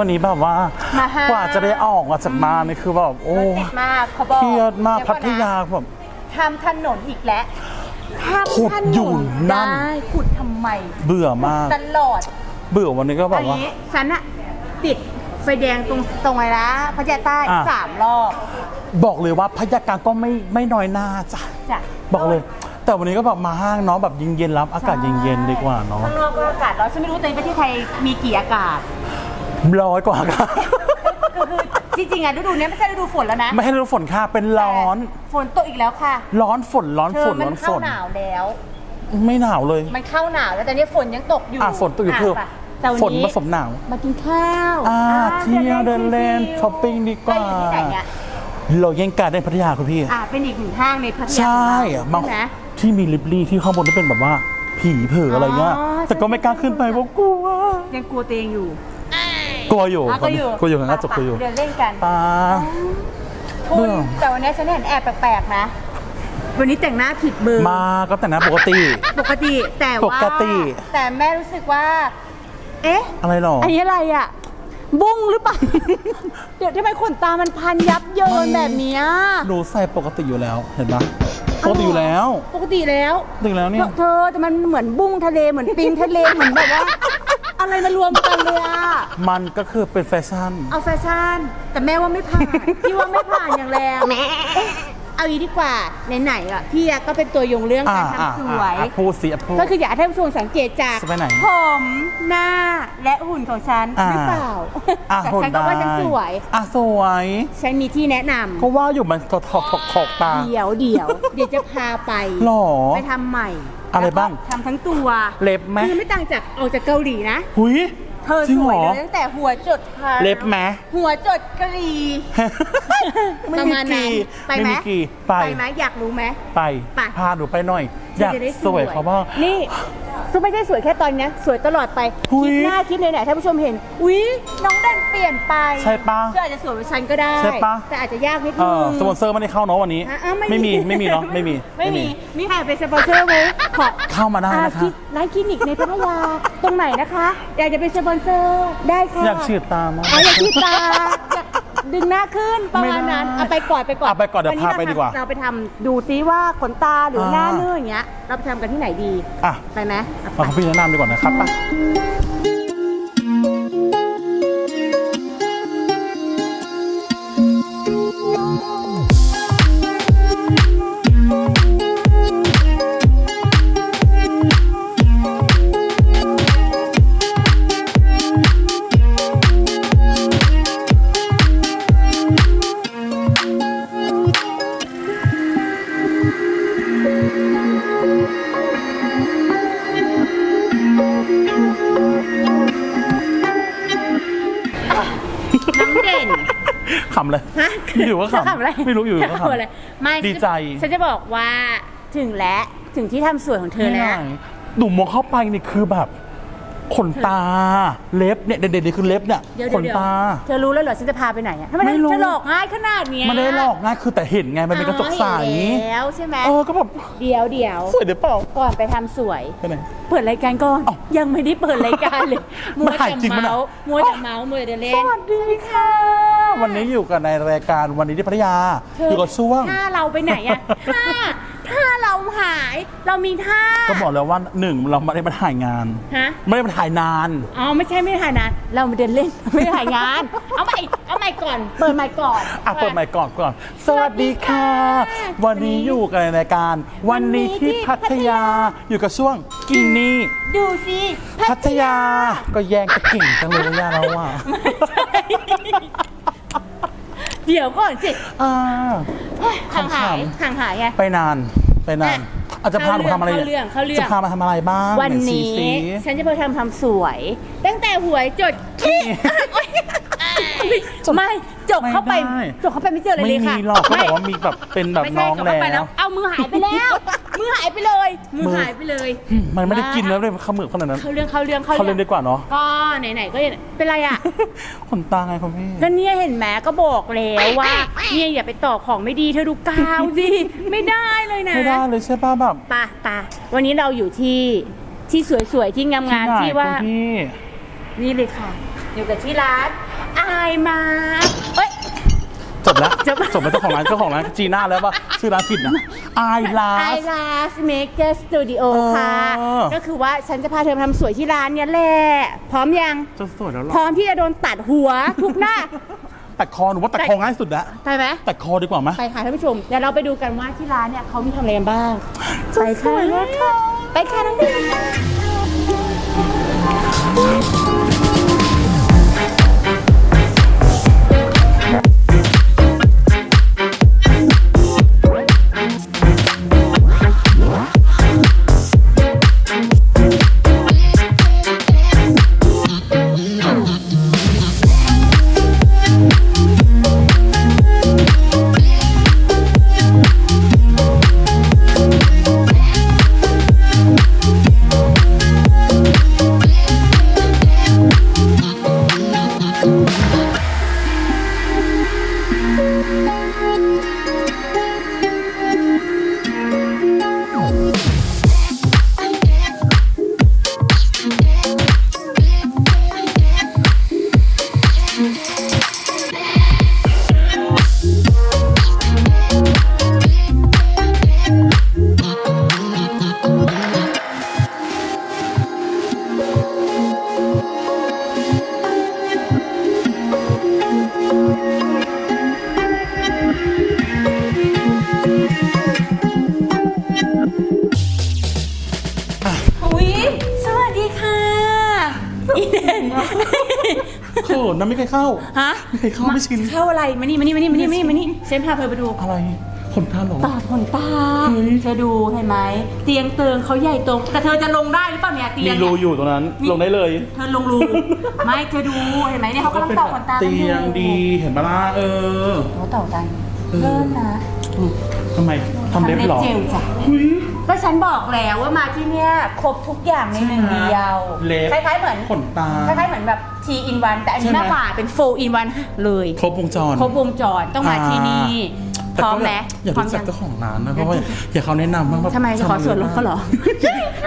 คุณพี่วันนี้แบบว่า มาห้า กว่าจะได้ออกมาจากบ้านนี่คือแบบโอ้รถติดมากเขาบอกเครียดมากเดี๋พัวทอนนะยาแบบ ทำถนนอีกแล้วทำขุดถนอยู่นั่น ได้ขุดทำไมเบื่อมาก ตลอด เบื่อวันนี้ก็แบอับนว่า นี้ฉันอะติดไฟแดงตรงตรงอะไรนะพัทยาใต้อะ สามรอบบอกเลยว่าพยากรณ์ก็ไม่ไม่น้อยหน้าจ้ะจ้ะบอกเลย แต่วันนี้ก็แบบมาห้างเนาะแบบเย็นๆรับอากาศเย็นๆดีกว่าเนาะ ข้างนอกก็อากาศร้อนฉันไม่รู้ตัวเองประเทศไทยมีกี่อากาศ ร้อยกว่าอากาศก็คือจริงๆอะฤดูเนี้ยไม่ใช่ฤดูฝนแล้วนะไม่ให้ฤดูฝนค่ะเป็นร้อนแต่ฝนตกอีกแล้วค่ะ ร้อนฝนร้อนเธฝอนมัร้อนเข้าฝนหนาวแล้ว ไม่หนาวเลย มันเข้าหนาวแล้วแต่เนี้ยฝนยังตกอยู่อะฝนตกอยู่คือะไปแต่วันฝนนี้ผสมหนาว มากินข้าวอ่าเที่ยวเดินเล่นชิวๆช้อปปิ้งดีกว่า ไปอยู่ที่ไหนอะเรายังการได้พัทยาคุณพี่ อะเป็นอีกหนึ่งห้างในพัทยาใช่ของบางเราใช่ไหม ที่มีลิบลี่ที่ข้างบนที่เป็นแบบว่า ผีเผลออะไรเงี้ย อ๋อแต่ก็ไม่กล้าขึ้นไปเพราะกลัว ยังกลัวตัวเองอยู่ กลัวอยู่อะก็อยู่กลัวอยู่ข้างหน้าจบกลัวอยู่เดินเล่นกันป้าคุณเบื่อแต่วันนี้ฉันเห็นแอบแปลกๆนะ วันนี้แต่งหน้าผิดเบอร์มาก็แต่งหนะปกติ ปกติแต่ว่าปกติ แต่แม่รู้สึกว่า เอ๊ะ อะไรหรออันนี้อะไรอะบุ้งหรือเปล่า เดี๋ยวทำไมขนตามันพันยับเยินแบบเนี้ยหนูใส่ปกติอยู่แล้ว เห็นปะปกติอยู่แล้ว ปกติแล้วปกติอยู่แล้วเนี่ย เธอแต่มันเหมือนบุ้งทะเลเหมือนปิงทะเลเหมือนแบบว่า อะไรมารวมกันเลยอะ มันก็คือเป็นแฟชั่น เอาแฟชั่น แต่แม่ว่าไม่ผ่าน พี่ว่าไม่ผ่านอย่างแรงเอ๊ะเอางี้ดีกว่าไหนๆอะพี่อะก็เป็นตัวยงเรื่องอ่าการอ่าทำสวยอ่าพูดสิอะพูด ก็คืออยากให้ท่านผู้ชมสังเกตจากจะไปไหนผมหน้าและหุ่นของฉันอ่า หรือเปล่าอะแต่หุ่นฉันก็ว่าฉันได้สวย อะสวย ฉันมีที่แนะนำก็ว่าอยู่มันถอกถอกถอกถอกตาเดี๋ยวเดี๋ยวเดี๋ยวจะพาไปหรอ ไปทำใหม่ อะไรบ้างแล้วก็ทำทั้งตัว เล็บไหม คือไม่ต่างจากออกจากเกาหลีนะ หุยเธอจริสงวยเหรอเลยตั้งแต่หัวจดเท้าเล็บไหม หัวจดกรี ไม่ประมีมาณนั้นกี่ไปไม่ไหม มีกี่ไปไป ไหมอยากรู้ไหม ไปไป พาหนูไปหน่อย อยากจะได้สวยเขาบ้าง นี่ซุปไม่ใช่สวยแค่ตอนเนี้ยสวยตลอดไปอุ๊คยลิปหน้าคลิปไหนๆท่านผู้ชมเห็น อุ๊ย น้องดันเปลี่ยนไปใช่ปะเธออาจจะสวยกว่าฉันก็ได้ใช่ปะ แต่อาจจะยากนิดเอนึง อสปอนเซอร์ไม่ได้เข้าเนาะวันนี้ อะอะไม่มี ไม่มีเนาะไม่มีไม่มีมีใครเป็นสปอนเซอร์ไหมขอเข้ามาได้อ่นะคะลิร้านคลินิกในพัทยาตรงไหนนะคะ อยากจะเป็นสปอนเซอร์ได้ค่ะอยากฉีดตามากอะอยากฉีดตาอยากดึงหน้าขึ้นประมาณนั้นไม่ได้เอาไปก่อนไปก่อนเอาไปก่อนเดี๋ยววัพาไปดีกว่า เราไปทำดูซิว่าขนตาหรือหน้าอ่าเนื้ออย่างเงี้ยเราไปทำกันที่ไหนดีอะไปไหมอะเอาของพี่แนะนำดีกว่านะครับไป ไรไม่รู้อยู่ก็ขำอะไรไม่ดีใจ ฉันจะบอกว่าถึงแล้วถึงที่ทำสวยของเธอแล้วหนูมองเข้าไปนี่คือแบบขนตาเล็บเนี่ยเด่นๆนี่คือเล็บเนี่ยเดี๋ยวขนเดี๋ยวตา เธอรู้แล้วเหรอฉันจะพาไปไหนอะทำไมไม่รู้เธอหลอกง่ายขนาดเนี้ยไม่ได้หลอกนะคือแต่เห็นไงมันเป็นกระจกใสอ๋อเห็นแล้วใช่ไหมเออก็แบบเดี๋ยวเดี๋ยวสวยเดี๋ยวเปล่าก่อนไปทำสวยไปไหนเปิดรายการก่อนเอ้ายังไม่ได้เปิดรายการเลยมัวมันถ่ายแต่จริงปะเนี่ยเมาส์มัวแต่เมาส์มัวแต่เล่สนวัสดีค่ะ วันนี้อยู่กันในรายการวันนี้ที่พัทยาเธอยู่กับช่วง ถ้าเราไปไหนอะถ้าถ้าเราหาย เรามีท่า ก็บอกแล้วว่าหนึ่งเราไม่ได้มาถ่ายงาน ฮะ ไม่ได้มาถ่ายนาน อ๋อไม่ใช่ไม่ได้ถ่ายนาน เรามาเดินเล่น ไม่ได้ถ่ายงาน เอาใหม่เอาใหม่ก่อน เปิดใหม่ก่อนอะเปิดใหม่ก่อนก่อน สวัสดีค่ะ วันนี้อยู่กันในรายการวันนี้ที่พัทยาอยู่กับช่วงกินนี่ดูสิพัทยาก็แย่งกันเก่งจังเลยพัทยาเราอะ เดี๋ยวก่อนสิอ่าห่างหายขำห่างหายไงไปนานไปนานอะอาจจะพาหนูทำอะไรเข้าเรื่องเข้าเรื่องจะพามาทำอะไรบ้างวันไหนี้สิฉันจะไปทำทำสวย ตั้งแต่หวยจดขี้ไม่จบเข้าไปไม่ได้จบเข้าไปไม่เจอเลยไม่เลยค่ะมีหรอกก็บอกว่ามีแบบเป็นแบบไม่น้ใช่องจบเข้าไปแล้วเอามือหายไปแล้ว มือหายไปเลย มือหายไปเลย มันไม่ได้กินแล้วเลยขมือขนาดนั้น เข้าเรื่องเข้าเรื่องเขาเล่นดีกว่าเนาะ ก็ไหนๆก็เป็นไรอะขนตาไงคุณพี่ก็เนี่ยเห็นไหมก็บอกแล้วว่าเนี่ยอย่าไปต่อของไม่ดีเธอดูกาวสิไม่ได้เลยนะ ไม่ได้เลยใช่ป่ะแบบไป่ะป่ะวันนี้เราอยู่ที่ที่สวยๆที่งามที่ไหนๆที่ว่าคุณพี่นี่เลยค่ะ อยู่กับที่ร้านอายมาเอ้ย จบแล้วจบจบแล้วเจ้าของร้านเจ้าของร้านจีน่าแล้วป่ะชื่อร้านผิดนะไอลาไอสลาสเมกเกอร์สตูดิโอค่ะเออก็คือว่าฉันจะพาเธอมาทำสวยที่ร้านเนี้ยแหละ พร้อมยัง จะสวยแล้วหรพร้ออมที่จะโดนตัดหัว ทุกหน้า ตัดคอหนูว่าตัดคอง่ายสุดแล้วไปไหม ตัดคอดีกว่าไหมไปค่ะท่านผู้ชม เดี๋ยวเราไปดูกันว่าที่ร้านเนี่ยเขามีทำอะไรกันบ้าง ไปค่ะ ไปค่ะน้อง อีเดนเขินนะไม่เคยเข้า ฮะไม่เคยเข้าไม่ชิน เข้าอะไรมานี่มานี่มานี่มานี่มานี่มานี่เชนพาเธอไปดูอะไรขนตาเหรอ ตาขนตาเฮ้ย เธอดูเห็นไหมเตียงเติงเขาใหญ่โตแต่เธอจะลงได้หรือเปล่าเนี่ยเตียมีงรูเนี่ย อยู่ตรงนั้นลงได้เลย เธอลงรู ไม่เธอดูเห็นไหมเนี่ยเขากำลังต่อขนตากันเตีอยู่ยงดีเห็นปะล่ะเออ เขาต่อกันเออเริ่มนะทำไมทำเล็บเหรอเจลจ้ะ หุย ก็ฉันบอกแล้วว่ามาที่เนี่ยครบทุกอย่างในหนึ่งเดียวเล็บ คล้ายๆเหมือนขนตา คล้ายๆเหมือนแบบ T in one แต่อันนี้ใช่ไหมมากกว่าเป็น4 in one เลยครบวงจร ครบวงจรต้องมาที่นี่พแต่ร้อก็มไหมอยากพร้อมรู้จัยักง เจ้าของร้านนะเพราะว่าอยากเขาแนะนำบ้างว่าทำไมจะขอส่วนลดเขาเหรอ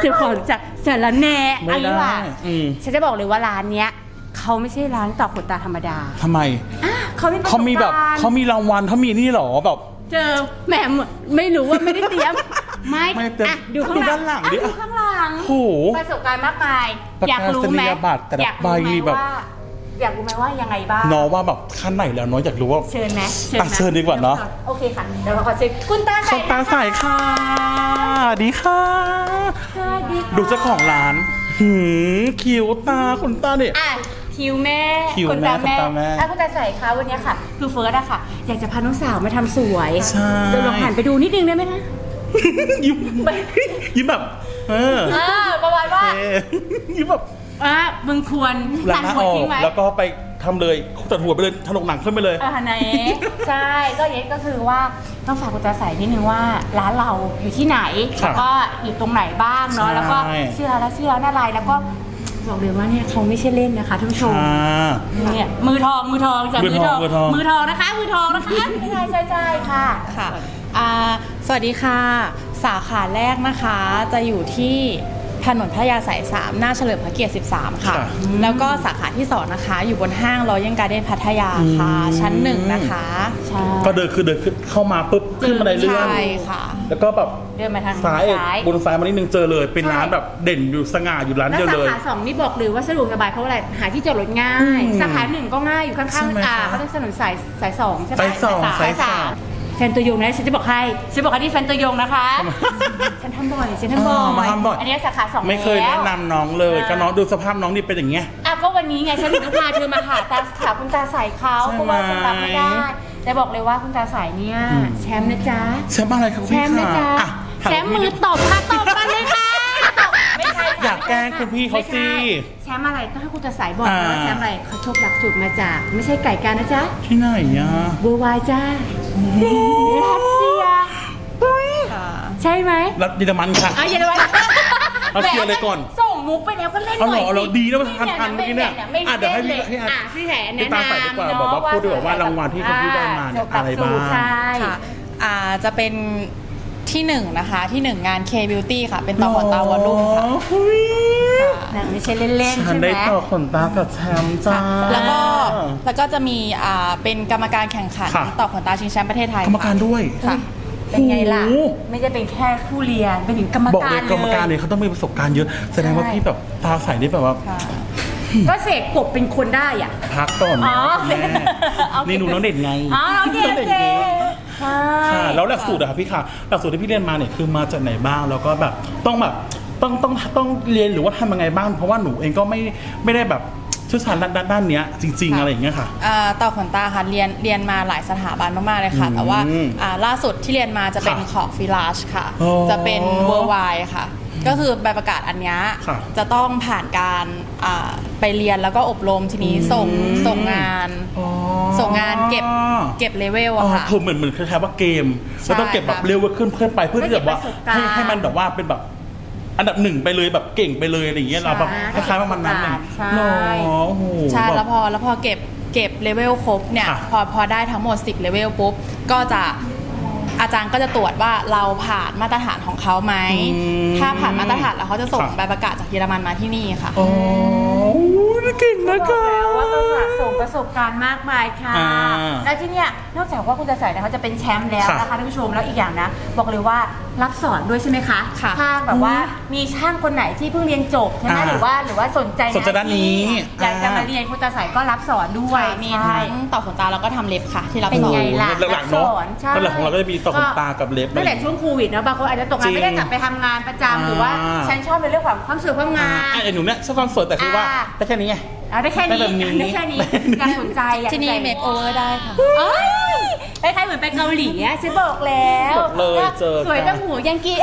จะขอจากสารแหน่ไม่อันนี้ได้ว่าอืมฉันจะบอกเลยว่าร้านเนี้ยเขาไม่ใช่ร้านต่อขนตาธรรมดาทำไมอะเขามีประสเขามีแบบการณ์เขามีรางวัลเขามีนี่เหรอแบบ เจอแหมไม่รู้ว่าไม่ได้เตรียม ไม่ไม่เตรียมอะดูข้างหลังดูด้านหลังดิอะดูข้างหลังโห ประสบการณ์มากมาย ประกาศอยากรู้ไหมนียบัตรแต่ละอยากรู้ไหมใบนี่แบบ ว่าอยากรู้ไหมว่ายังไงบ้าง น้องว่าแบบขั้นไหนแล้วน้องอยากรู้ว่า เชิญไหมอะเชิญดีกว่าเนอะ โอเคค่ะ เดี๋ยวเราขอเชิญคุณตาขใส่นตาใสค่ะดีค่ะ สวัสดีค่ะดูเจ้าของร้าน หืมคิ้วตาขนตาเนี่ย อะคิวแม่คิ้วคุณตาแม่แม่คุณตาแม่อะคุณตาใส่คะวันเนี้ยค่ะ คือเฟิร์สอะค่ะ อยากจะพาน้องสาวมาทำสวยใช่ เดี๋ยวลองหันไปดูนิดนึงได้ไหมคะ ยิ้มยิ้มแบบ เอออ่าประมาณว่าเออยิ้มแบบอะมึงควรล้าตังดหน้าหัอวอทิ้กงไว้แล้วก็ไปทำเลยตัดหัวไปเลยถลกหนังขึ้นไปเลยอ่าไหนใช่ก็เย็ก็คือว่าต้องฝากคุณตาใส่นิดนึงว่าร้านเราอยู่ที่ไหนครับแล้วก็อยู่ตรงไหนบ้างเนาะใช่แล้วก็ชื่อร้านและชื่อร้านอะไรแล้วก็บอกเลยว่าเนี่ยเขาไม่ใช่เล่นนะคะท่านผู้ชมอ่าเนี่ยมือทองมือทองจากมือทองมือทองมือทองนะคะมือทองนะคะใช่ใช่ใช่ค่ะค่ะอ่า สวัสดีค่ะ สาขาแรกนะคะจะอยู่ที่ถนนพัทยาสาย 3 หน้าเฉลิมพระเกียรติ 13ค่ะค่ะ แล้วก็สาขาที่ 2 นะคะ อยู่บนห้างรอยัลการ์เด้นพัทยาค่ะอืมชั้นหนึ่งนะคะใช่ก็เดินคือเดินขึ้นเข้ามาปุ๊บขึ้นบันไดเลื่อนใช่ค่ะ แล้วก็แบบเดินมาทางซ้ายซ้ายบนซ้ายมานิดนึงเจอเลย เป็นใช่ร้านแบบเด่นอยู่สง่าอยู่ร้านแล้วเดียวสาเลยขาสองนี่บอกเลยว่าสะดวกสบายเพราะอะไรหาที่จอดรถง่ายอืมสาขาหนึ่งก็ง่ายอยู่ข้างใช่ไหมๆอ่าคะเขาเรียกถนนสายสายสองใช่ไหมสายสองสายสามแฟ นตัวยงนะฉันจะบอกให้ฉันบอกให้ที่แฟนตัวยงนะคะฉันทำบ่อยฉันทำบ่อยอ่ามาทำบ่อย อันนี้สาขาสองไม่เคยแล้แนะวนำน้องเลยอ่าก็น้องดูสภาพน้องนี่เป็นอย่างเงี้ยอะก็วันนี้ไงฉันถึงต้องพาเธอมาหาตาขาคุณตาใสเขาใช่ไหมเพราะว่าฉันรับไม่ได้แต่บอกเลยว่าคุณตาใสเนี่ยอืมแชมป์นะจ๊ะแชมป์อะไรครับแชพี่มป์นะค่ะจ๊ะอะถาแชมป์มือตบค่ะตบกันเลยค่ะตบไม่ใช่ค่ะ อยากแกล้งคุณพี่เขาสิ ไม่ใช่แชมป์อะไรต้องให้คุณตาใสบอกนะอ่าว่า แชมป์อะไรเขาชกหลักสูตรมาจาก ไม่ใช่ไก่การนะจ๊ะที่ไหนอะเวอร์ไวน์จ้ารัสเซียค่ะใช่ไหมรัฐเยอรมันค่ะ เอาอย่าเลยว่าเอาเคลียร์เลยก่อน ส่งมุกไปแล้วก็เล่นหเอาน่เหรอยอเอาเหรอสิดีนะทันทันไม่เมื่อกี้เนี่ยไม่อะเดี๋ยวให้พี่ล่นให้เลยอะอะพี่แหนพี่แนะตานำใส่ดีกว่าเนะบอกว่าพูดดีกว่าว่ารางวัลที่คุณพี่ได้มาเนี่ยจบหลักอะไรสูบ้างตรใช่ ค่ะอ่าจะเป็น ที่หนึ่งนะคะ ที่หนึ่งงาน K Beauty ค่ะ เป็นต่อขนตาวอลลุ่มค่ะเฮ้ยหนังไม่ใช่เล่นๆฉันใช่ไหม ได้ต่อขนตากับแชมป์จ้า แล้วก็แล้วก็จะมีอ่าเป็นกรรมการแข่งขันค่ะ ต่อขนตาชิงแชมป์ประเทศไทยกรรมการด้วย ค่ะ เป็นไงล่ะ โอ้โห ไม่ได้เป็นแค่ผู้เรียนเป็นถึงกรรมบอกการเลยกรรมการเนี่ยเขาต้องมีประสบการณ์เยอะ แสดงว่าใช่พี่แบบตาใสได้แบบว่าค่ะ ก็เสกกบเป็นคนได้อะ พักก่อนอ๋อแม่โอเคนี่หนูน้องเด่นไง อ๋อโอเคโอเค ใช่ค่ะแล้วหลักสูตรอะครับพี่ค่ะหลักสูตรที่พี่เรียนมาเนี่ยคือมาจากไหนบ้างแล้วก็แบบต้องแบบต้องต้องต้องเรียนหรือว่าทำยังไงบ้างเพราะว่าหนูเองก็ไม่ไม่ได้แบบเชี่ยวชาญด้านด้านเนี้ยจริงๆอะไรอย่างเงี้ยค่ะ อ่าต่อขนตาค่ะเรียนเรียนมาหลายสถาบันมาก ๆ เลยค่ะอืมแต่ว่าอ่าล่าสุดที่เรียนมาจะเป็นค่ะของฟิลาชค่ะ อ๋อ จะเป็นเวอร์ไวค่ะ ก็คือใบประกาศอันเนี้ยค่ะจะต้องผ่านการอ่าไปเรียนแล้วก็อบรมทีนี้ส่งอืม ส่งงาน อ๋อส่งงานเก็บเก็บเลเวลอ๋ออะค่ะ คือเหมือนเหมือนคล้ายๆว่าเกมใช่แล้วต้องเก็บแบบค่ะเร็วขึ้นเพื่อไปเพื่อที่แบบว่าให้เก็บประสบการณ์ให้ให้มันแบบว่าเป็นแบบ อันดับหนึ่งไปเลยแบบเก่งไปเลยอะไรอย่างเงี้ยเราแบบคล้ายๆประมาณนั้นเลยใช่ เนอะโอ้โหใช่บบ แล้วพอแล้วพอเก็บเก็บเลเวลครบเนี่ย ค่ะพอพอได้ทั้งหมด 10เลเวลปุ๊บ ก็จะ อาจารย์ก็จะตรวจว่าเราผ่านมาตรฐานของเขาไหม อืมถ้าผ่านมาตรฐานแล้วเขาจะส่งค่ะใบประกาศจากเยอรมันมาที่นี่ค่ะอ๋อ เก่งนะบคะอกแล้วว่าต้องสะสมประสบการณ์มากมายค่ะ อ่าแล้วที่เนี่ยนอกจากว่าคุณจะใส่เนี่ยเขาจะเป็นแชมป์แล้วค่ะนะคะท่านผู้ชมแล้วอีกอย่างนะ บอกเลยว่ารับสอนด้วยใช่ไหมคะค่ะถ้าแบบว่ามีช่างคนไหนที่เพิ่งเรียนจบใช่ไหมอ่าหรือว่าหรือว่าสนใจสนใจด้านนี้อยากจะอ่าม มาเรียนคุณตาใส่ก็รับสอนด้วยค่ะมีใช่ทั้งต่อขนตาแล้วก็ทำเล็บค่ะ ที่รับเป็นสอนไงล่ะหลักๆเนาะรับสอนใช่หลักๆของเราก็จะมีต่อขนตากับเล็บ ตั้งแต่ช่วงโควิดนะบางคนอาจจะตกงานจริงไม่ได้กลับไปทำงานประจำหรือว่าอ่า ฉันชอบในเรื่องของความสวยความงาอ่ามไอ้หนูเนี่ยชอบความสวยแต่คือว่าอ่า ได้แค่นี้ไง เอาได้แค่นี้ได้แบบนี้ ได้แค่นี้อยากสนใจอยากที่นี่ใส่เมคโอเวอร์ได้ค่ะ เอ้ยคล้ายๆเหมือนไปเกาหลีอะฉันบอกแล้วบอกเลยว่าเจอกันสวยตั้งหูยังกี้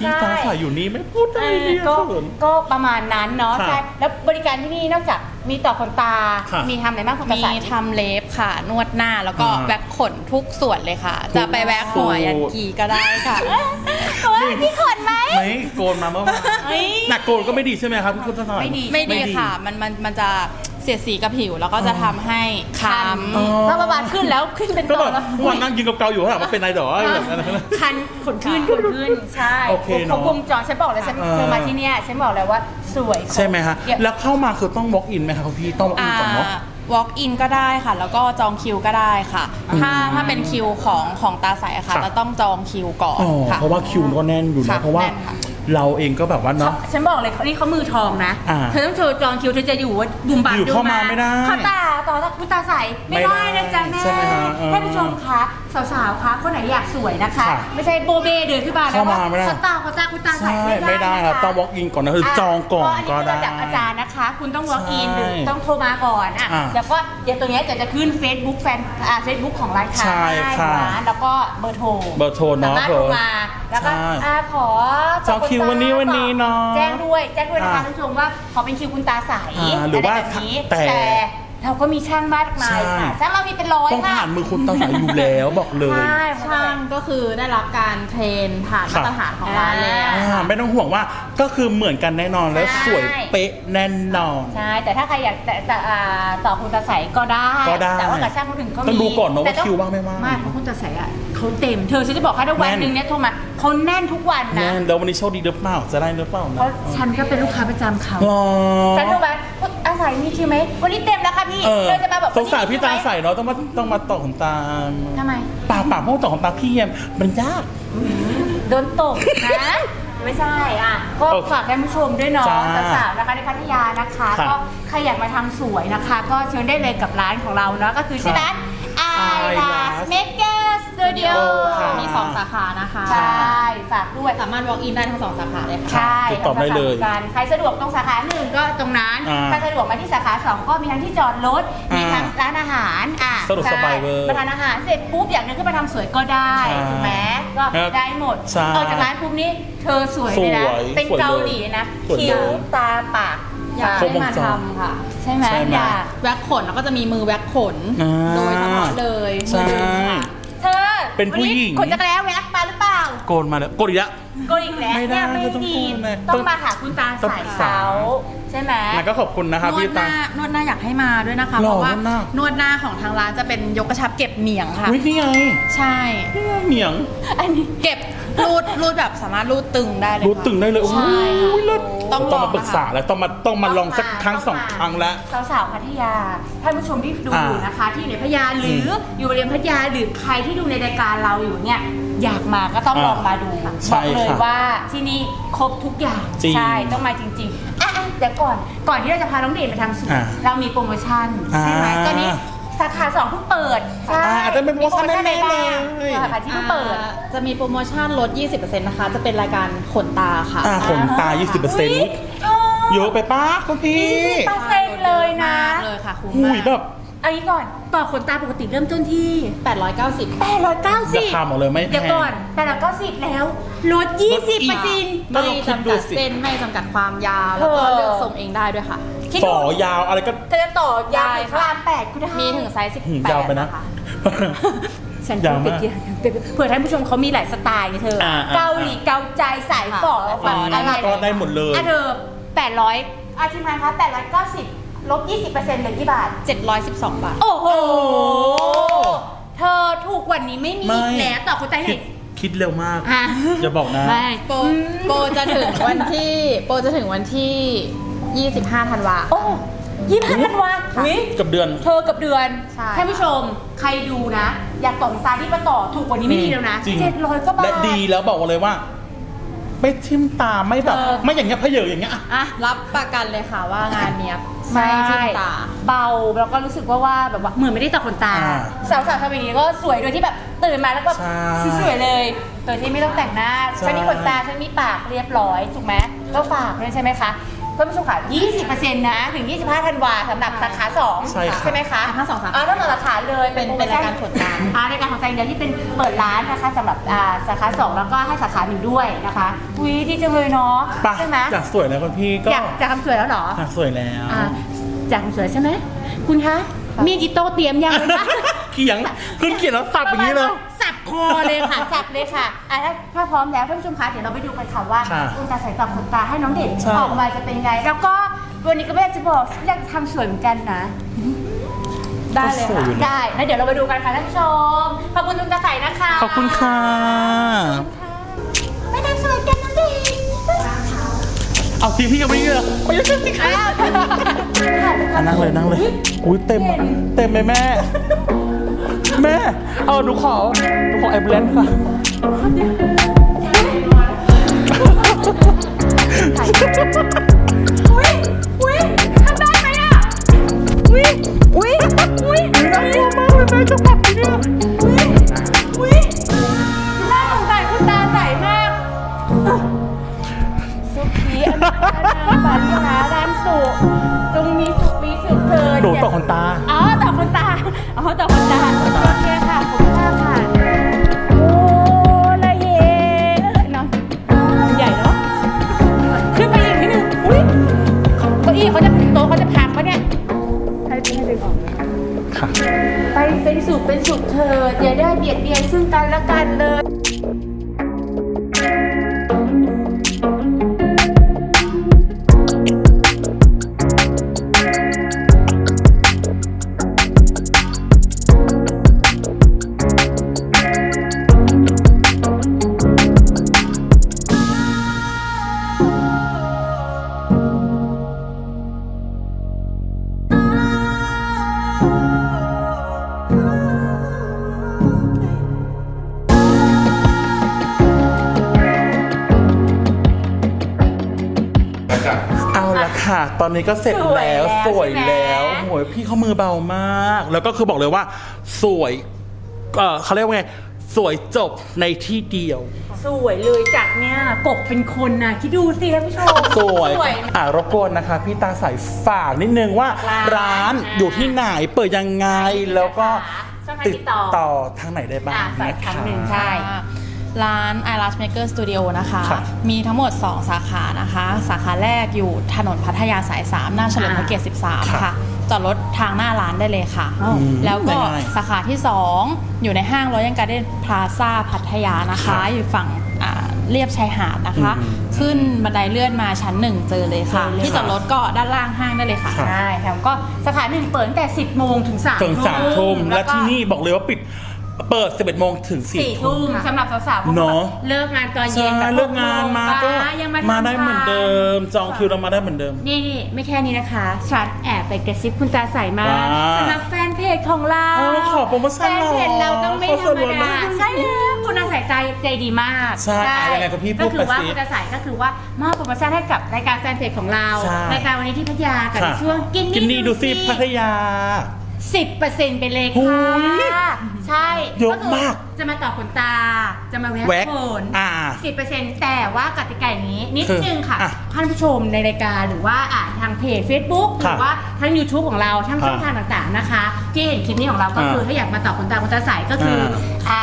พี่ตาใส่อยู่นี่ไม่พูดอะไรเออดีก็เขิน ก็ประมาณนั้นเนาะค่ะใช่แล้วบริการที่นี่นอกจาก มีต่อขนตา ค่ะมีทำอะไรบ้างคุณตามีใส่ทำเล็บค่ะ นวดหน้าแล้วก็อ่าแว็กขนทุกส่วนเลยค่ะ จะไปแว็กหัวยันกีก็ได้ค่ะโอ้ยมีขนไหม ไม่โกนมาเมื่อวานเฮ้ยหนักโกนก็ไม่ดีใช่ไหมครับพี่คุณตาไม่ดี ไม่ดีค่ะ มันมันมันจะเสียดสีกับผิวแล้วก็จะทำให้คล้อ๋อำถ้าประบาดขึ้นแล้วขึ้นเป็นก็ต่แบอบแล้ววันนั่งกินเกาๆอยู่ข้างหลังมันเป็นไรดอแบบนั้นนะ คันขนขึ้นขนขึ้นใช่โอเคเนอะ ครบวงจรฉันบอกเลยฉันเออเธอมาที่เนี่ยฉันบอกเลยว่าสวยใช่ไหมฮะ เดี๋ยว แล้วเข้ามาคือต้อง walk in ไหมครับคุณพี่ต้อง walk in ก่อนเนาะ walk in ก็ได้ค่ะ แล้วก็จองคิวก็ได้ค่ะ ถ้าถ้าเป็นคิวของของตาใสอะค่ะ ค่ะ จะต้องจองคิวก่อนอ๋อค่ะ เพราะว่าคิวก็แน่นอยู่นะค่ะเพราะว่าแน่นค่ะ เราเองก็แบบว่าเนาะ ฉันบอกเลยเขานี่เขามือทองนะ อ่าเธอต้องโชว์จองคิวเธอจะอยู่ว่าบุมบัมอยู่เข้ามาไม่ได้เขาตาต่อตาคุณตาใสไม่ได้นะจ๊ะแม่ใช่ไหมฮะเออท่านผู้ชมคะสาวๆคะคนไหนอยากสวยนะคะ ค่ะไม่ใช่โบเบเดินขึ้นมาแล้วเข้ามาไม่ได้ เขาตาเขาตาคุณตาใสใช่ไม่ได้ไม่ได้ครับนะะ ต้อง walk in ก่อนนะคือจองก่อนก็เพราะได้อันนี้คือระดับอาจารย์นะคะ คุณต้อง walk in ใช่หรือต้องโทรมาก่อนอะอ่าแล้วก็เดี๋ยวตรงเนี้ยเดี๋ยวจะขึ้น Facebook แฟนอ่า Facebook ของรายการใช่ค่ะร้านแล้วก็เบอร์โทรเบอร์โทรเนาะสามารถโทรมาแล้วก็ใช่อ่าขอจองคิววันนี้วันนี้เนาะแจ้งด้วยแจ้งด้วยนะคะอ่าท่านผู้ชมว่าขอเป็นคิวคุณตาใสอ่าหรือว่าะไแบบนี้แต่เราก็มีช่างมากมายใช่ค่ะช่างเรามีเป็นร้อยต้องค่ะ ผ่านมือคุณตาสายอยู่แล้วบอกเลย ใช่ช่างก็คือได้รับการเทรนผ่านค่ะมาตรฐานของร้านแล้ว อ่าไม่ต้องห่วงว่าก็คือเหมือนกันแน่นอนแล้วสวยเป๊ะแน่นอน ใช่แต่ถ้าใครอยากแต่แต่อ่าต่อคุณตาใสก็ได้ ก็ได้แต่ว่ากับช่างคนอื่นก็มีต้องดูก่อนเนอะว่าแต่ต้คิวว่างไม่ว่าง ไม่เพราะคุณตาใสอะ เขาเต็มเธอฉันจะบอกให้ว่าวันแน่นหนึ่งเนี่ยโทรมาเขาแน่นทุกวันนะแน่นแล้ววันนี้โชคดีหรือเปล่าจะได้หรือเปล่านะเพราะฉันก็เป็นลูกค้าประจำเขาอ๋อฉันรู้ไหมคุณอาศัยมีคิวไหมวันนี้เต็มแล้วค่ะพี่เออเธอจะมาแบบสงสารวันนี้พี่ตาคิวไหมใส่เนาะต้องมาต้องมาต่อขนตาทำไมปากปากเพราะต่อขนตาพี่เยี่ยมมันยากโดนตกนะไม่ใช่อะก็โอเคฝากท่านผู้ชมด้วยเนาะจ้าสาวๆนะคะในพัทยานะคะค่ะก็ใครอยากมาทำสวยนะคะ ก็เชิญได้เลยกับร้านของเราเนาะก็คือชื่อร้าน Eyelash Maker Studio ค่ะมี 2 สาขานะคะ ใช่ฝากด้วย สามารถ walk in ได้ทั้ง 2 สาขาเลยค่ะ ใช่ติดต่อได้เลยทั้งสาขากันใครสะดวกตรงสาขาหนึ่งก็ตรงนั้นอ่าถ้าสะดวกมาที่สาขาสองก็มีทั้งที่จอดรถ มีทั้งร้านอาหารอะสะดวกสบายเวอร์ใช่มาทานอาหารเสร็จปุ๊บอยากเดินขึ้นมาทำสวยก็ได้ใช่ถูกไหมก็ครับได้หมดใช่เออจากร้านปุ๊บนี้เธอสวยเลยนะสวยเป็นสวยเลยเกาหลีนะสวยเลยคิ้วตาปากอยากครบให้วงมาจรทำค่ะใช่ไหมใช่ไหมอยากแว็กขนแล้วก็จะมีมือแว็กขนอ่าโดยเฉพาะเลยใช่มือดึงค่ะเธอ เป็นผู้หญิงวันนี้ขนจักรแล้แว็กมาหรือเปล่า โกนมาแล้วโกนอีกแล้วก็อีกแล้วไม่ได้เนี่ยไม่ต้องดีพูดเลยต้องมาหาคุณตาต้องสายปรึกษาเขาใช่ไหมงั้นก็ขอบคุณนะครับนวพี่ดหตาน้านวดหน้าอยากให้มาด้วยนะคะหรอเพราะว่านวดหน้านวดหน้าของทางร้านจะเป็นยกกระชับเก็บเหนียงค่ะวินี่ไงใช่นี่ไงเหนียง อันนี้เก็บรูดรูดแบบสามารถรูดตึงได้เลยรู้ตึงได้เลยโอ้ใช่ยเลิศค่ะ ต้องลต้อองงมาปรึกษาแล้วต้องมาต้องมาลองสักครั้งสองครั้งแล้วสาวๆพัทยาท่านผู้ชมที่ดูอ่าอยู่นะคะ ที่อยู่ในพัทยาหรือออยู่บริเวณพัทยาหรือใครที่ดูในรายการเราอยู่เนี่ยอยากมาก็ต้องอ่าลองมาดูใช่บอกเลยค่ะว่าที่นี่ครบทุกอย่างจริงใช่ต้องมาจริงๆอะเดี๋ยวก่อนก่อนที่เราจะพาน้องเด่นไปทำสวนอ่าเรามีโปรโมชั่นใช่ไหมอ่าตอนนี้ สาขาสองเพิ่งเปิดใช่อ่าอาจจะเป็นโปรโมชั่นอะไรบ้างแน่ๆเลย สาขาที่เพิ่งเปิด อ่าจะมีโปรโมชั่นลด 20%นะคะ จะเป็นรายการขนตาค่ะอ่าขนตาอุ๊ย20%เยอะไปป้าคุณพี่ เปอร์เซ็นต์เลยนะมากเลยค่ะคุ้มหุมายกแบบอันนี้ก่อนต่อขนตาปกติเริ่มต้นที่890 890ราคาหมดเลยไม่แพงเดี๋ยวก่อน890แล้วลด 20เปอร์เซ็นต์ก็ไม่ลองคิดจำดูกัดสิเส้น ไม่จำกัดความยาว แล้วก็เออ เลือกทรงเองได้ด้วยค่ะ คิดฝดูอยาวอะไรก็เธอจะต่อยาวได้ถึงพค่ะระรามแปดก็ได้มีถึงไซส์หืม18ยาวไปนะคฉันยาวพูดมากไปเยอะเผื่อท่านผู้ชมเขามีหลายสไตล์ไงเธออาอ่าเกาหลีเกาใจสายฝอค่ะฝออืมอะไรก็ได้หมดเลย อะเธอ800อาทีมงานคะ890 ลบ 20เปอร์เซ็นต์เหลือกี่บาท712บาท โอ้โห เธอถูกกว่านี้ไม่มีไม่ อีกแล้วต่อคนใจคิเห็ดนคิดเร็วมาก อะอย่าบอกนะ ไม่ โปรโปรจะถึงวันที่ โปรจะถึงวันที่ 25ธันวา โอ้ยี่ห้าธันวาค่ะอุ๊ยกับเดือน เธอกับเดือนใช่ ท่านผู้ชมใครดูนะ อยากต่อขนตาที่มาต่อถูกกว่านี้ไม่มีแล้วนะจริง เจ็ดร้อยก็บาท และดีแล้วบอกเลยว่า ไม่ทิ่มตาไม่แบบ เออ ไม่อย่างเงี้ยเพเยอะอย่างเงี้ยอะ อะ รับประกันเลยค่ะว่างานเนี้ยไม่ไม่ทิ่มตา เบาแล้วก็รู้สึกว่าว่าแบบว่าเหมือนไม่ได้ต่อขนตา อ่าสาวๆทำอย่างนี้ก็สวยโดยที่แบบตื่นมาแล้วก็ใช่สวยๆเลยโดยที่ไม่ต้องแต่งหน้าใช่ ฉันมีขนตาฉันมีปากเรียบร้อยถูกไหมก็ฝากด้วยใช่ไหมคะ ท่านผู้ชมค่ะ20%นะ ถึง 25ธันวาสำหรับสาขา2ใช่ค่ะใช่ไหมคะทั้งสองสาขาอ๋อทั้งสองสาขาเลยเป็นโปเป็นโมชั่รายการขนตาอ่ารายการของแซงเดียวที่เป็นเปิดร้านนะคะสำหรับอ่าสาขา2แล้วก็ให้สาขาหนึ่งด้วยนะคะอุ้ยดีจังเลยเนาะปะใช่ไหมอยากสวยแล้วคุณพี่ก็อยากจะทำสวยแล้วเหรอ อยากสวยแล้วอ่าอยากทำสวยใช่ไหมคุณคะมีดอิโต้เตรียมยังเลยคะ เขียงขึ้นเขียนแล้วสับอย่างนี้เลยสับ คอเลยค่ะสับเลยค่ะอะถ้าถ้าพร้อมแล้วท่านผู้ชมคะเดี๋ยวเราไปดูกันค่ะว่าค่ะคุณตาใส่ต่อขนตาให้น้องเด่นใช่ ออกมาจะเป็นไง แล้วก็วันนี้ก็ไม่อยากจะบอกอยากจะทำสวยเหมือนกันนะ ได้เลยก็สวยค่ะอยู่นะ ได้แล้วเดี๋ยวเราไปดูกันค่ะท่านผู้ชมขอบคุณคุณตาใส่นะคะขอบคุณค่ะ ไปทำสวยกันน้องเด่นเอาทีพี่ยังไม่เยอะไปยังสิคะอ้าวค่ะอะนั่งเลยนั่งเลย อุ้ยเต็มอะเต็มเลยแม่ แม่ เอาหนูขอหนูขอแอมบูเลนซ์ค่ะ อุ้ยอุ้ยทำได้ไหมอะ อุ้ยอุ้ยอุ้ยน่ากลัวมากเลยแม่จะปัดไปเนี่ยอุ้ยอุ้ยหน้าของใส่คุณตาใสมากสุขีอนันตนาปาริหารามสุจงมีสุขมีสุขเถิดหนูต่อคนตา อ๋อ อาอ๋อต่อคนตาโอเคค่ะ ผมมากค่ะโอ้ละเย่เนาะใหญ่เนาะขึ้นไปอีกนิดนึงอุ้ยเก้าอี้เขาจะโต๊ะเขาจะพังปะเนี่ยให้ให้ดึงออกเลยค่ะ ไปเป็นสุขเป็นสุขเธออย่าได้เบียดเบียนซึ่งกันและกันเลย อนนี้ก็เสร็จแล้วสสววยยแล้วแล้วใช่ไหมโหยพี่เขามือเบามาก แล้วก็คือบอกเลยว่า สวยเออเขาเรียกว่าไง สวยจบในที่เดียว สวยเลยจากเนี่ยกบเป็นคนนะคิดดูสิท่านผู้ชม สวยสวยอ่ารบกวนนะคะ พี่ตาใส่ฝากนิดนึงว่า ร้านร้านอ่าอยู่ที่ไหนเปิดยังไงแล้วก็ช่องทางติติดดต่อต่อ ทางไหนได้บ้างอ่าใส่นะครั้คะงหนึ่งใช่ ร้าน eyelash maker studio นะคะ ครับมีทั้งหมด 2 สาขานะคะ สาขาแรกอยู่ถนนพัทยาสาย 3 หน้าเฉลิมพระเกียรติ13 ค่ะ จอดรถทางหน้าร้านได้เลยค่ะ อ้าวอืมแล้วก็ง่ายๆสาขาที่ 2 อยู่ในห้างรอยัลการ์เด้นพลาซ่าพัทยานะครัคะ บอยู่ฝั่งอ่าเรียบชายหาดนะคะ อืมขึ้นบันไดเลื่อนมาชั้นหนึ่งเจอเลยค่ะ เจอเลย ที่จอดรถก็ด้านล่างห้างได้เลยค่ะ ครับ ใช่แถมก็สถานหนึ่งเปิดตั้งแต่ 10 โมงถึง3ถึงสามทุ่มและที่นี่บอกเลยว่าปิด เปิด 11โมงถึงสี่4ทุ่มสำหรับสาวๆพวกเนอะเลิกงานตอนเย็ใช่นแบบเลิกงานมาก็ป๊ยังมามาทำได้เหมือนเดิม จองคิวเรามาได้เหมือนเดิม นี่นี่ไม่แค่นี้นะคะฉันแอบไปกระซิบคุณตาใสมาว่าสำหรับแฟนเพจของเราเออขอโปรโมชั่นแฟนเพจหน่อยเราต้องไม่ขอธส่รวนรลมดดานะใช่แล้วคุณอาศัยใจใจดีมากใช่อะยังไงก็พี่พูดก็คือว่าไปสิคุณอาศัยก็คือว่ามอบโปรโมชั่นให้กับรายการแฟนเพจของเราใช่ รายการวันนี้ที่พัทยากับค่ะช่วงกินกินนี่ดูสิพัทยา สิบเปอร์เซ็นต์ไปเลยหูค่ะยใช่เยอะก็คือมากจะมาต่อขนตา จะมาแวแว็ะกโคนอ่าสิบเปอร์เซ็นต์แต่ว่ากติกาอย่างนี้นิดคือนึงค่ะอะท่านผู้ชมในรายการหรือว่าอ่าทางเพจ Facebook หค่ะรือว่าทาง YouTube ของเราทั้งช่องอะทางต่างๆนะคะ ที่เห็นคลิปนี้ของเราก็คืออะถ้าอยากมาต่อขนตาขนตาใสก็คืออ่า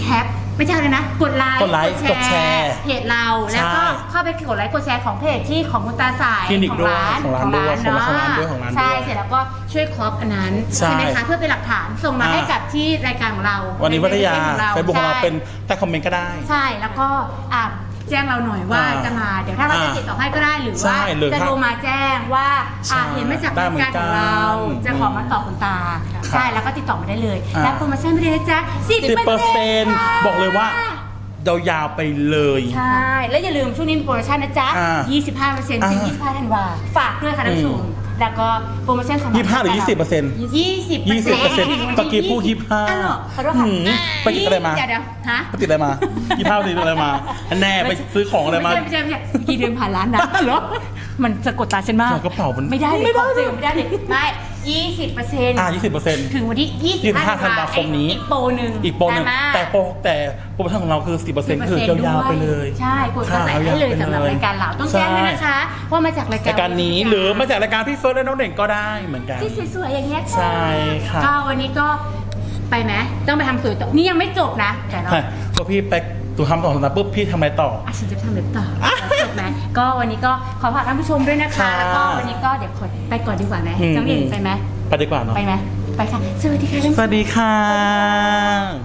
แคป ไม่ใช่เลยนะ กดไลค์กดไลค์กดแชร์ เพจเรา แล้วก็ใช่เข้าไปกดไลค์กดแชร์ของเพจที่ของคุณตาใสคลินิกของด้วยร้านของร้านด้วยเนาะของร้านด้วยของร้านด้วยใช่เสร็จแล้วก็ช่วยครอปอันนั้นใช่ไหมคะเพื่อเป็นหลักฐานส่งมาอ่าให้กับที่รายการของเรา วันนี้พัทยาในเฟซบุ๊กของเราใช่เป็นแต่คอมเมนต์ก็ได้ ใช่แล้วก็อะ แจ้งเราหน่อยว่าอ่าจะมา เดี๋ยวถ้าเราจะอ่าติดต่อให้ก็ได้หรือใช่ว่าหรือจะถ้าโทรมาแจ้งว่าใช่อะเห็นมาจากได้รายเหมือนการของเรากันจะขอมาต่อขนตาครับใช่แล้วก็ติดต่อมาได้เลยอ่ารับโปรโมชั่นไปเลยนะจ๊ะสิบสิบเปอร์เซ็นต์บอกเลยว่ายาวๆไปเลย ใช่ แล้วอย่าลืมช่วงนี้มีโปรโมชั่นนะจ๊ะอ่า25เปอร์เซ็นต์ถึงอ่า25ธันวาฝากด้วยค่ะท่านผู้ชมอืม แล้วก็โปรโมชั่นสำหรับยี่สิบห้าหรือยี่สิบเปอร์เซ็นต์ยี่สิบยี่สิบเปอร์เซ็นต์ตะกี้พูดยี่สิบห้าอ้าวเหรอขอโทษค่ะหืมไปติดอะไรมาเดี๋ยวเดี๋ยวฮะไปติดอะไรมายี่ห้าติดอะไรมาแน่ไปซื้อของอะไรมาไม่ใช่ไม่ใช่ไม่ใช่เมื่อกี้เดินผ่านร้านนะเหรอมันสะกดตาฉันมากกระเป๋ามันไม่ได้เลยไม่ได้ของจริงไม่ได้เลยไม่ ยี่สิบเปอร์เซ็นต์อ่ายี่สิบเปอร์เซ็นต์ถึงวันที่ยี่สิบ25ธันวาคมนี้ อีกโปรหนึ่งอีกโปรหนึ่งใช่ไแต่โปรแต่โปรโมชั่นของเราคือสิบเปอร์เซ็นต์คือยาวๆไปเลยใช่กดกระแสให้เลยสำหรับรายการเราต้องแจ้งด้วยนะคะว่ามาจากรายการรายการนี้หรือมาจากรายการพี่เฟิร์สและน้องเด่งก็ได้เหมือนกันที่สวยๆอย่างเงี้ยใช่ค่ะก็วันนี้ก็ไปไหมต้องไปทำสวยต่อนี่ยังไม่จบนะแต่เราใช่พอพี่ไปตูทำต่อสำนักปุ๊บพี่ทำอะไรต่ออะฉันจะทำเล็บต่อจบ ไหมก็วันนี้ก็ขอฝากท่านผู้ชมด้วยนะคะค่ะแล้วก็วันนี้ก็เดี๋ยวขอไปก่อนดีกว่าไหมอืมน้องเด่นไปไหมไปดีกว่าเนาะไปไหมไปค่ะ สวัสดีค่ะท่านสวัสดีค่ะ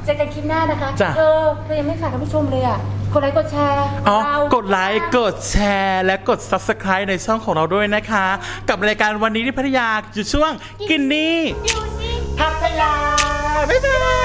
เจอกันคลิปหน้านะคะจ้ะเออเรายังไม่ฝากท่านผู้ชมเลยอะกดไลค์กดแชร์อ๋อเรากดไลค์กดแชร์และกด Subscribe ในช่องของเราด้วยนะคะ กับรายการวันนี้ที่พัทยาอยู่ช่วงกินนี่อยู่สิพัทยาบ๊ายบาย